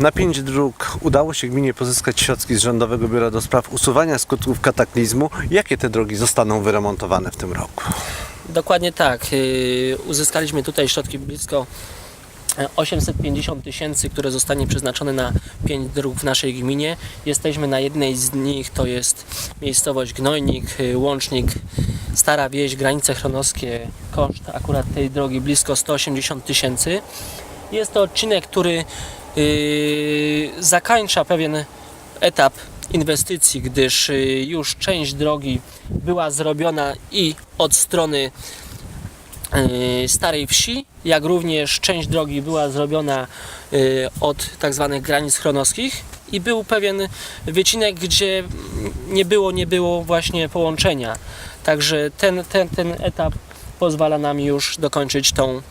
Na pięć dróg udało się gminie pozyskać środki z Rządowego Biura do Spraw Usuwania Skutków Kataklizmu. Jakie te drogi zostaną wyremontowane w tym roku? Dokładnie tak. Yy, Uzyskaliśmy tutaj środki blisko e, 850 tysięcy, które zostanie przeznaczone na pięć dróg w naszej gminie. Jesteśmy na jednej z nich, to jest miejscowość Gnojnik, yy, Łącznik, Stara Wieś, granice chronowskie. Koszt akurat tej drogi blisko 180 tysięcy. Jest to odcinek, który yy, zakończa pewien etap inwestycji, gdyż y, już część drogi była zrobiona i od strony y, Starej Wsi, jak również część drogi była zrobiona od tak zwanych granic chronowskich i był pewien wycinek, gdzie nie było, nie było właśnie połączenia. Także ten, ten, ten etap pozwala nam już dokończyć tą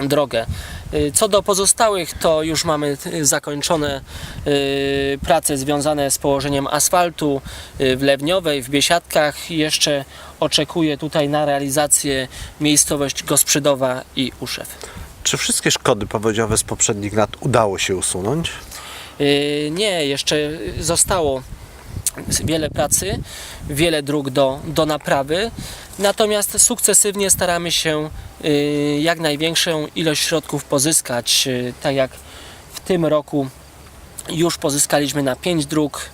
drogę. Y, Co do pozostałych, to już mamy y, zakończone y, prace związane z położeniem asfaltu w Lewniowej, w Biesiadkach. Jeszcze oczekuję tutaj na realizację miejscowość Gosprzydowa i Uszew. Czy wszystkie szkody powodziowe z poprzednich lat udało się usunąć? Nie, jeszcze zostało wiele pracy, wiele dróg do, do naprawy, natomiast sukcesywnie staramy się y, jak największą ilość środków pozyskać, y, tak jak w tym roku już pozyskaliśmy na 5 dróg.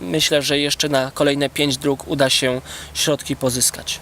Myślę, że jeszcze na kolejne 5 dróg uda się środki pozyskać.